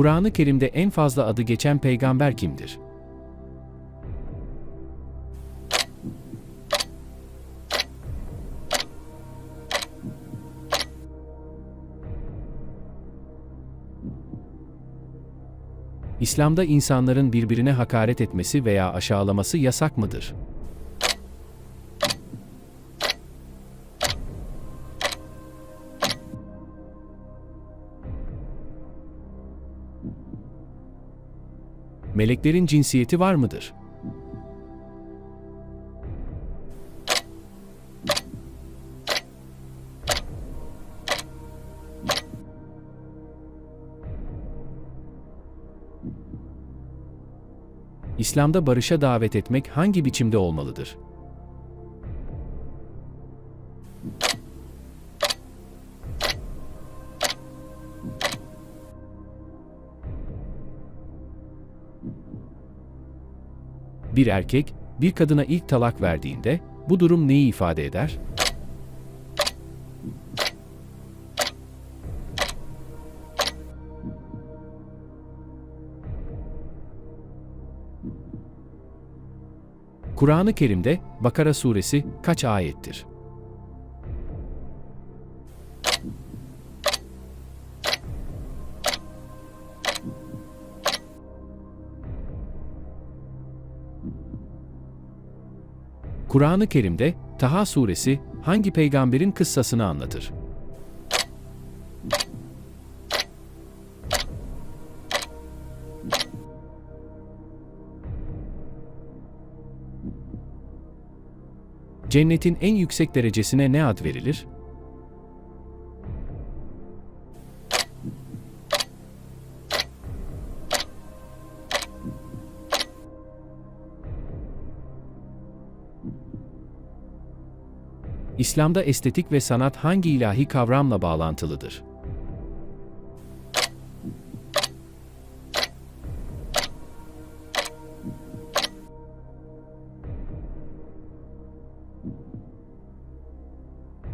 Kur'an-ı Kerim'de en fazla adı geçen peygamber kimdir? İslam'da insanların birbirine hakaret etmesi veya aşağılaması yasak mıdır? Meleklerin cinsiyeti var mıdır? İslam'da barışa davet etmek hangi biçimde olmalıdır? Bir erkek, bir kadına ilk talak verdiğinde, bu durum neyi ifade eder? Kur'an-ı Kerim'de Bakara suresi kaç ayettir? Kur'an-ı Kerim'de Taha suresi hangi peygamberin kıssasını anlatır? Cennetin en yüksek derecesine ne ad verilir? İslam'da estetik ve sanat hangi ilahi kavramla bağlantılıdır?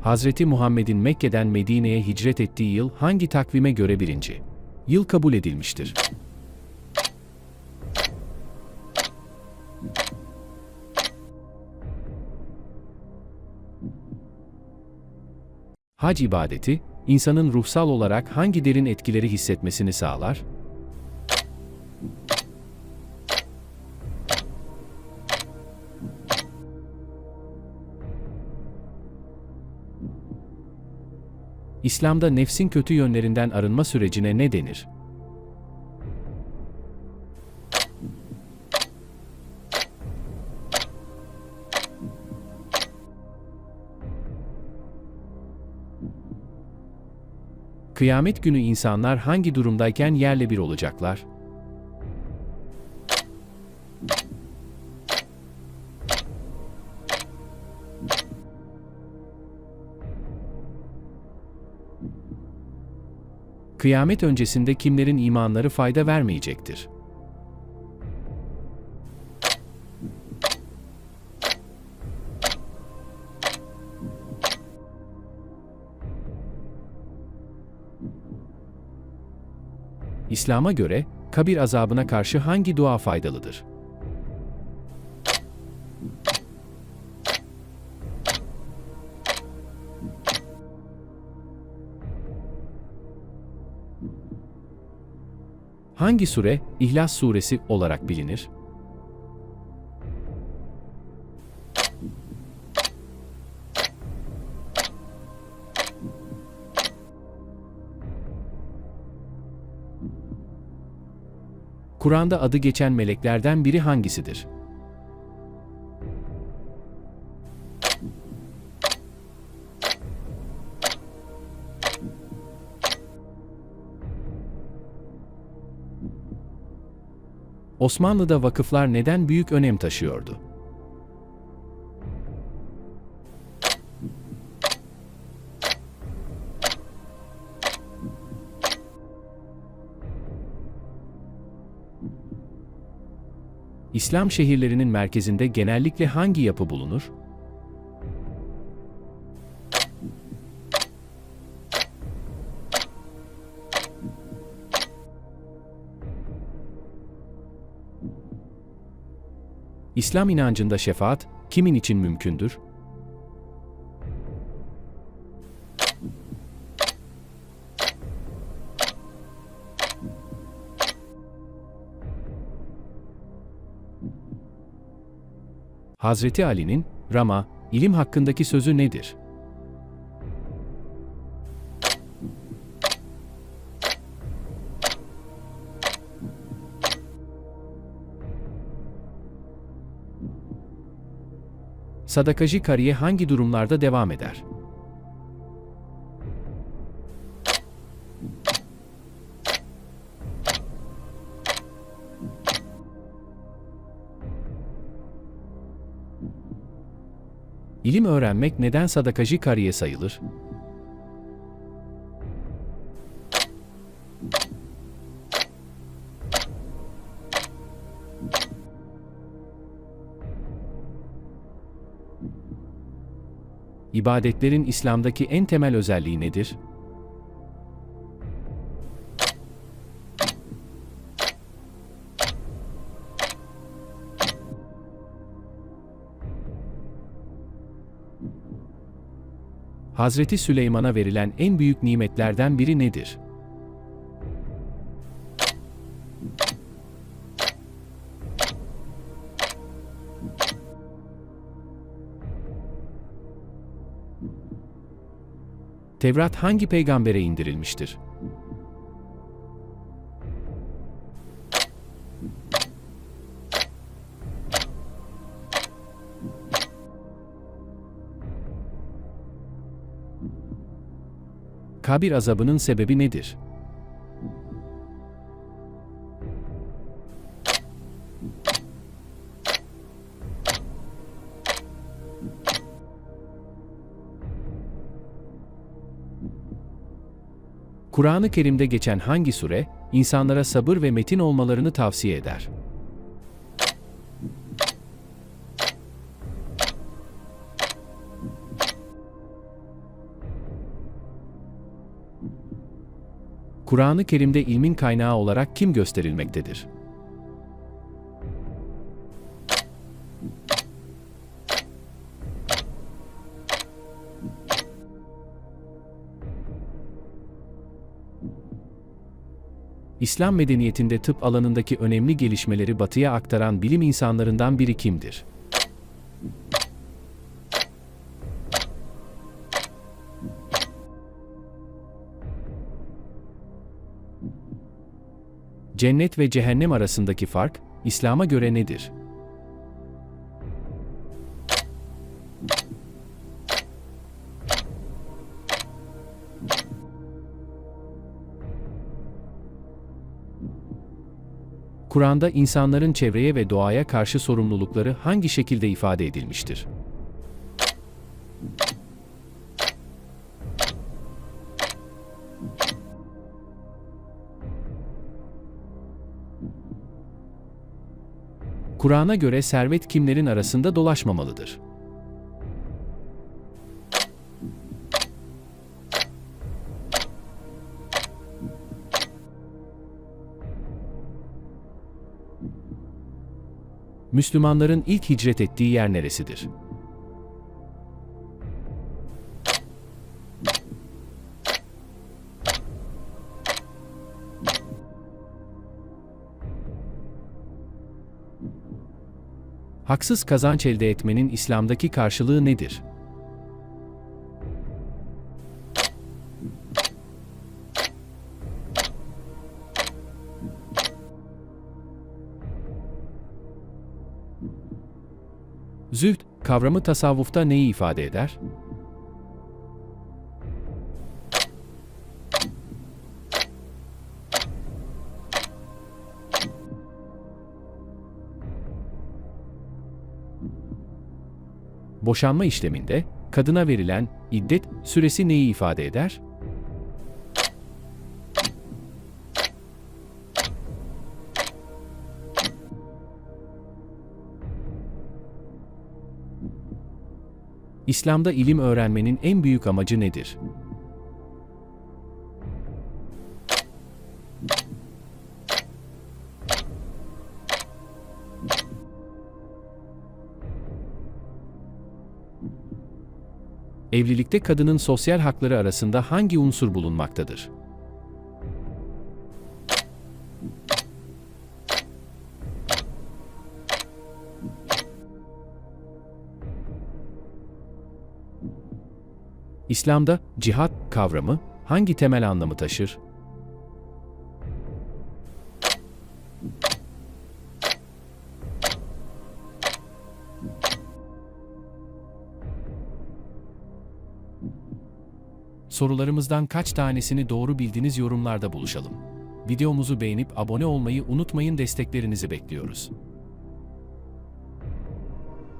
Hazreti Muhammed'in Mekke'den Medine'ye hicret ettiği yıl hangi takvime göre birinci? Yıl kabul edilmiştir. Hac ibadeti, insanın ruhsal olarak hangi derin etkileri hissetmesini sağlar? İslam'da nefsin kötü yönlerinden arınma sürecine ne denir? Kıyamet günü insanlar hangi durumdayken yerle bir olacaklar? Kıyamet öncesinde kimlerin imanları fayda vermeyecektir? İslam'a göre kabir azabına karşı hangi dua faydalıdır? Hangi sure İhlas suresi olarak bilinir? Kur'an'da adı geçen meleklerden biri hangisidir? Osmanlı'da vakıflar neden büyük önem taşıyordu? İslam şehirlerinin merkezinde genellikle hangi yapı bulunur? İslam inancında şefaat kimin için mümkündür? Hazreti Ali'nin Rama, ilim hakkındaki sözü nedir? Sadakacı kariye hangi durumlarda devam eder? İlim öğrenmek neden sadakacı kariye sayılır? İbadetlerin İslam'daki en temel özelliği nedir? Hazreti Süleyman'a verilen en büyük nimetlerden biri nedir? Tevrat hangi peygambere indirilmiştir? Kabir azabının sebebi nedir? Kur'an-ı Kerim'de geçen hangi sure, insanlara sabır ve metin olmalarını tavsiye eder? Kur'an-ı Kerim'de ilmin kaynağı olarak kim gösterilmektedir? İslam medeniyetinde tıp alanındaki önemli gelişmeleri batıya aktaran bilim insanlarından biri kimdir? Cennet ve cehennem arasındaki fark, İslam'a göre nedir? Kur'an'da insanların çevreye ve doğaya karşı sorumlulukları hangi şekilde ifade edilmiştir? Kur'an'a göre servet kimlerin arasında dolaşmamalıdır? Müslümanların ilk hicret ettiği yer neresidir? Haksız kazanç elde etmenin İslam'daki karşılığı nedir? Zühd kavramı tasavvufta neyi ifade eder? Boşanma işleminde kadına verilen iddet süresi neyi ifade eder? İslam'da ilim öğrenmenin en büyük amacı nedir? Evlilikte kadının sosyal hakları arasında hangi unsur bulunmaktadır? İslam'da cihat kavramı hangi temel anlamı taşır? Sorularımızdan kaç tanesini doğru bildiğiniz yorumlarda buluşalım. Videomuzu beğenip abone olmayı unutmayın desteklerinizi bekliyoruz.